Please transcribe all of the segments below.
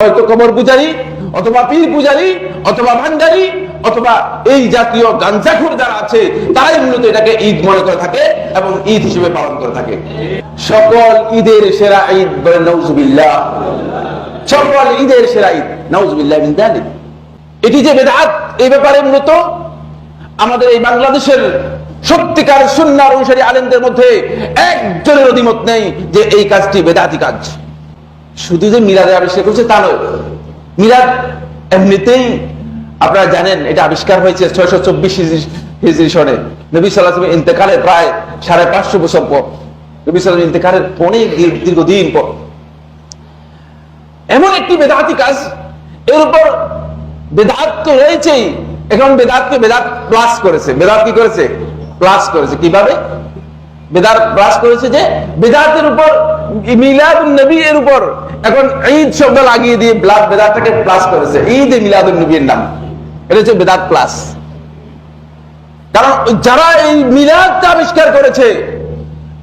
হয়তো কবর পূজারি, অথবা পীর পূজারি, অথবা ভান্ডারি, অথবা এই জাতীয় গাঞ্জাখোর যারা আছে, তারাই মূলত এটাকে ঈদ মনে করে থাকে এবং ঈদ হিসেবে পালন করে থাকে। সকল ঈদের সেরা ঈদ বলে নৌজুবিল্লাহ সকল ঈদের সেরা ঈদ নৌজুবিল্লাহ মিন যালিক। এটি যে বেদাত, এই ব্যাপারে মূলত আমাদের এই বাংলাদেশের সত্যিকার সুন্নার অনুসারী আলেমদের মধ্যে একজনের অধিমত নেই যে এই কাজটি বেদাতি কাজ। শুধু যে মিলাদের আবিষ্কার করছে তা নয়, মিলাদ এমনিতেই আপনারা জানেন এটা আবিষ্কার হয়েছে ছয়শো চব্বিশ সনে। নবী সাল্লাহ প্রায় সাড়ে পাঁচশো বছর পর। নবী সাল্লাহ ইন্তেকালের দীর্ঘদিন পর। এমন একটি বেদাতি কাজ, এর উপর বেদাত তো রয়েছেই। এখন বেদাতকে বেদাত প্লাস করেছে। বেদাত কি করেছে? প্লাস করেছে। কীভাবে? বেদাত প্লাস করেছে যে বেদাতের উপর মিলাদ নবী এর উপর। এখন ঈদ শব্দ লাগিয়ে দিয়ে ব্লাড বেদাতটাকে প্লাস করেছে। ঈদ মিলাদ নবীর নাম। এটা হচ্ছে বেদাত প্লাস কারণ যারা এই মিলাদটা আবিষ্কার করেছে,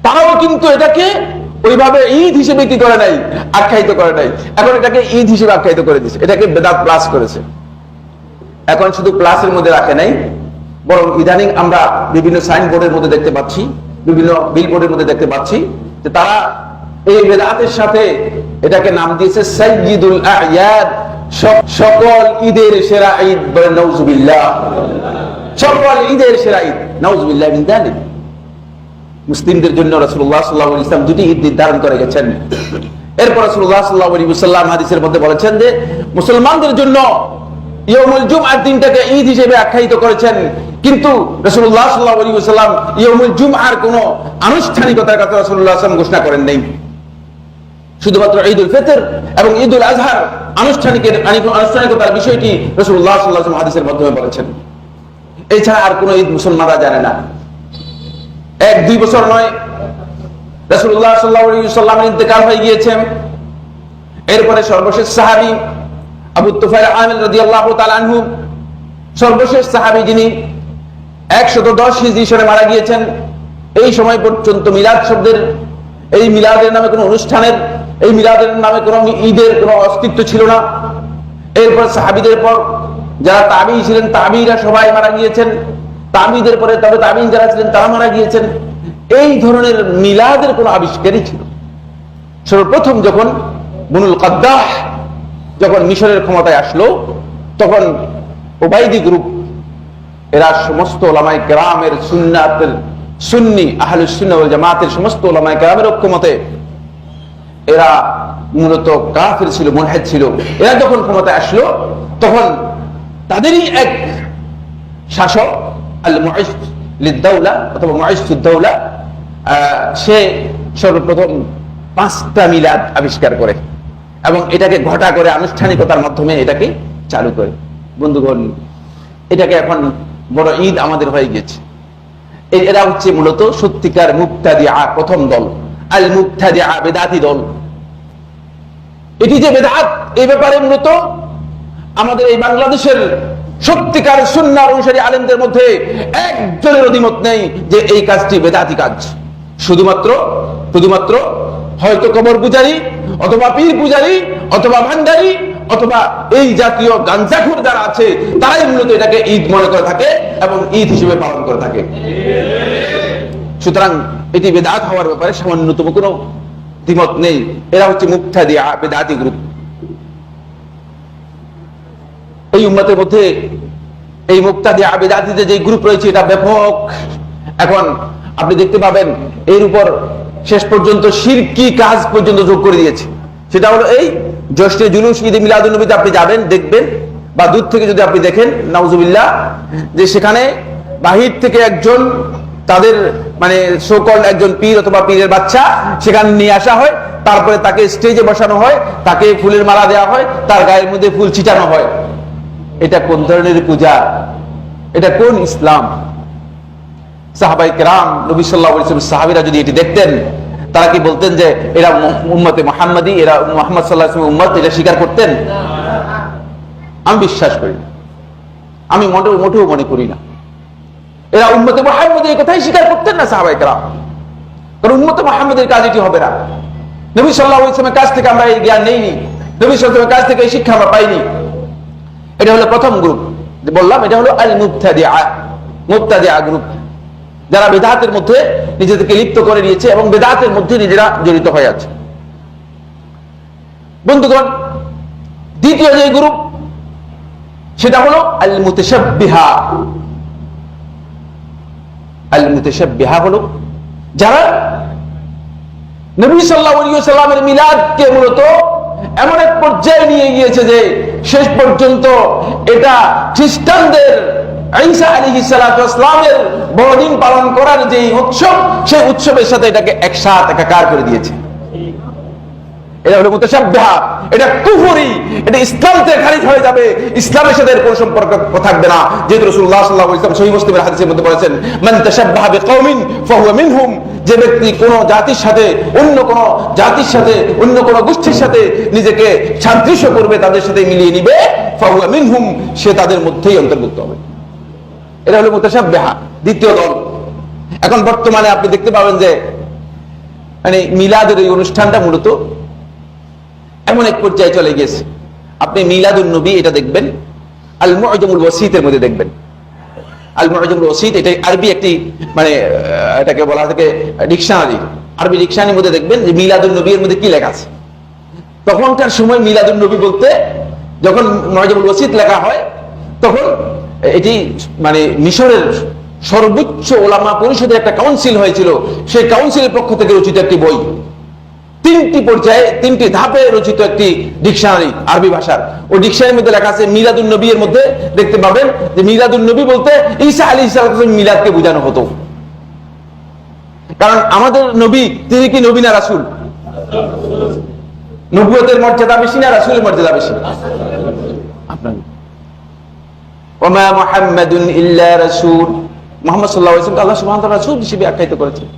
তারাও কিন্তু এটাকে ওইভাবে ঈদ হিসেবে কি করে নাই? আখ্যায়িত করে নাই। এখন এটাকে ঈদ হিসেবে আখ্যায়িত করে দিয়েছে। এটাকে বেদাত প্লাস করেছে। এখন শুধু প্লাসের মধ্যে রাখে নাই, বরং ইদানিং আমরা বিভিন্ন সাইনবোর্ডের মধ্যে দেখতে পাচ্ছি বিভিন্ন বিলবোর্ডের মধ্যে দেখতে পাচ্ছি যে তারা এই বেদাতের সাথে এটাকে নাম দিয়েছে সাইয়্যিদুল আয়াদ। সকল ঈদের সেরা ঈদ বলে নৌজুবিল্লাহ সকল ঈদের সেরা ঈদ নৌজুবিল্লাহ মিন যালিক মুসলিমদের জন্য রাসূলুল্লাহ সাল্লাল্লাহু আলাইহি ইসলাম দুটি ঈদ নির্ধারণ করে গেছেন। এরপর রাসূলুল্লাহ সাল্লাল্লাহু আলাইহি ওয়াসাল্লাম হাদিসের মধ্যে বলেছেন যে, মুসলমানদের জন্য ইয়মুল জুমআর দিনটাকে ঈদ হিসেবে আখ্যায়িত করেছেন কিন্তু আলাইহি ওয়াসাল্লাম ইয়মুল জুমআর কোনো আনুষ্ঠানিকতার কথা আলাইহি ওয়াসাল্লাম ঘোষণা করেন নাই। শুধুমাত্র ঈদ উল ফিতর এবং ঈদ উল আজহার আনুষ্ঠানিকের আনুষ্ঠানিকতার বিষয়টি রাসূলুল্লাহ সাল্লাল্লাহু আলাইহি হাদিসের মাধ্যমে বলেছেন। এছাড়া আর কোন ঈদ মুসলমানরা জানে না। এক, দুই বছর নয় আলাইহি সাল্লামের ইন্তেকাল হয়ে গিয়েছেন এরপরে সর্বশেষ সাহাবি আবু তুফাইল রাদিয়াল্লাহু তাআলা আনহু, সর্বশেষ সাহাবী যিনি 110 হিজরি সনে মারা গিয়েছেন। এই সময় পর্যন্ত মিলাদ শব্দের, এই মিলাদের নামে কোনো অনুষ্ঠানের, এই মিলাদের নামে কোনো ঈদের কোনো অস্তিত্ব ছিল না। এরপর সাহাবিদের পর যারা তাবি ছিলেন তাবিরা সবাই মারা গিয়েছেন। তাবিদের পরে তবে তাবিন যারা ছিলেন, তারা মারা গিয়েছেন। এই ধরনের মিলাদের কোনো আবিষ্কারই ছিল সর্বপ্রথম যখন বুনুল কাদ্দাহ যখন মিশরের ক্ষমতায় আসলো, তখন ওবাইদি গ্রুপ এরা সমস্ত ওলামাই গ্রামের সুন্নাতের সুন্নি, আহলুস সুন্নাহ জামাতের সমস্ত ওলামাই গ্রামের ঐক্যমতে এরা মূলত কাফির ছিল মুনহেদ ছিল। এরা যখন ক্ষমতায় আসলো, তখন তাদেরই এক শাসক অথবা সে সর্বপ্রথম পাঁচটা মিলাদ আবিষ্কার করে এবং এটাকে ঘটা করে আনুষ্ঠানিকতার মাধ্যমে এটাকে চালু করে। বন্ধুগণ, এটাকে এখন বড় ঈদ আমাদের হয়ে গেছে। এরা হচ্ছে মূলত সত্যিকার মুক্তাদিয়া প্রথম দল আল মুক্তাদিয়া বেদাতি দল। এটি যে বেদাত এই ব্যাপারে মূলত আমাদের এই বাংলাদেশের সত্যিকার সুন্নার অনুসারী আলেমদের মধ্যে একজনের অধিমত নেই যে এই কাজটি বেদাতি কাজ। শুধুমাত্র শুধুমাত্র হয়তো কবর পূজারি, অথবা পীর পূজারি, অথবা ভান্ডারি অথবা এই জাতীয় গাঞ্জাখোর যারা আছে, তারাই মূলত এটাকে ঈদ মনে করে থাকে এবং ঈদ হিসেবে পালন করে থাকে। সুতরাং এটি বেদাত হওয়ার ব্যাপারে সামান্যতম কোনো দ্বিমত নেই। এরা হচ্ছে মুক্তা দিয়া বেদাতি গ্রুপ। এই উম্মতের মধ্যে এই মুক্তা দিয়া বেদাতিতে যে গ্রুপ রয়েছে, এটা ব্যাপক। এখন আপনি দেখতে পাবেন, এর উপর শেষ পর্যন্ত শিরকি কাজ পর্যন্ত যোগ করে দিয়েছে। সেটা হলো এই জ্যৈষ্ঠ জুলুস ঈদে মিলাদুল নবীতে আপনি যাবেন, দেখবেন, বা দূর থেকে যদি আপনি দেখেন, নাউজুবিল্লাহ, যে সেখানে বাহির থেকে একজন তাদের মানে সকল একজন পীর অথবা পীরের বাচ্চা সেখানে নিয়ে আসা হয়, তারপরে তাকে স্টেজে বসানো হয়, তাকে ফুলের মালা দেওয়া হয়, তার গায়ের মধ্যে ফুল ছিটানো হয়। এটা কোন ধরনের পূজা? এটা কোন ইসলাম? সাহাবাই কেরাম, নবী সাল্লাহ সাহাবিরা যদি এটি দেখতেন তারা কি বলতেন যে এরা উম্মতে মোহাম্মদী, এরা মোহাম্মদ সাল্লাহ উম্মত, এটা স্বীকার করতেন? আমি বিশ্বাস করি না। আমি মোটেও মোটেও মনে করি না। এরা উম্মতে মোহাম্মদ এই কথাই স্বীকার করতেন না সাহাবাই কেরাম। কারণ উম্মতে মোহাম্মদের কাজ এটি হবে না। নবী সাল্লাহ ইসলামের কাছ থেকে আমরা এই জ্ঞান নেইনি। নবী সাল্লামের কাছ থেকে এই শিক্ষা আমরা পাইনি। এটা হলো প্রথম গ্রুপ বললাম, এটা হলো আল মুবতাদিআ মুবতাদিআ গ্রুপ যারা বেদাতের মধ্যে নিজেদেরকে লিপ্ত করে নিয়েছে এবং বেদাতের মধ্যে নিজেরা জড়িত হয়ে আছে। বন্ধুগণ, দ্বিতীয় যে গ্রুপ সেটা হলো আল মুতাশাব্বিহা আল মুতাশাব্বিহা হলো যারা নবী সাল্লামের মিলাদকে মূলত এমন এক পর্যায়ে নিয়ে গিয়েছে যে শেষ পর্যন্ত এটা খ্রিস্টানদের বড়দিন পালন করার যে উৎসব, সেই উৎসবের সাথে এটাকে একসাথ একাকার করে দিয়েছে। যে ব্যক্তি কোন জাতির সাথে, অন্য কোন জাতির সাথে, অন্য কোন গোষ্ঠীর সাথে নিজেকে সাদৃশ্য করবে, তাদের সাথে মিলিয়ে নিবে, ফাহুয়া মিনহুম, সে তাদের মধ্যেই অন্তর্ভুক্ত হবে। এটা হলো মুতাশাব্বিহা, দ্বিতীয় দল। এখন বর্তমানে আপনি দেখতে পাবেন যে মানে মিলাদের এই অনুষ্ঠানটা মূলত এমন এক পর্যায়ে চলে গেছে আপনি মিলাদুল নবী এটা দেখবেন আল মুআজামুল ওয়াসিতের মধ্যে দেখবেন। আল মুআজামুল ওয়াসিত এটা আরবি একটি মানে এটাকে বলা থাকে ডিকশনারি। আরবি ডিকশনারির মধ্যে দেখবেন যে মিলাদুল নবী এর মধ্যে কি লেখা আছে। তখনকার সময় মিলাদুল নবী বলতে, যখন মুআজামুল ওয়াসিত লেখা হয়, তখন এটি মানে মিশরের সর্বোচ্চ ওলামা পরিষদের একটা কাউন্সিল হয়েছিল। সেই কাউন্সিলের পক্ষ থেকে রচিত একটি বই। তিনটি পর্যায়ে, তিনটি ধাপে রচিত একটি ডিকশনারি আরবি ভাষার। ওই ডিকশনারির মধ্যে লেখা আছে মিলাদুল নবী এর মধ্যে দেখতে পাবেন যে মিলাদুল নবী বলতে ঈসা আলী ইসলাম মিলাদকে বোঝানো হতো। কারণ আমাদের নবী, তিনি কি নবী না রাসুল? নবুয়তের মর্যাদা বেশি না রাসুলের মর্যাদা বেশি? আপনার ওমা মুহাম্মাদুন ইল্লা রাসূল মুহাম্মদ সাল্লাল্লাহু আলাইহি ওয়াসাল্লাম আল্লাহ সুবহানাহু ওয়া তাআলা রাসূল হিসেবে আখ্যায়িত করেছেন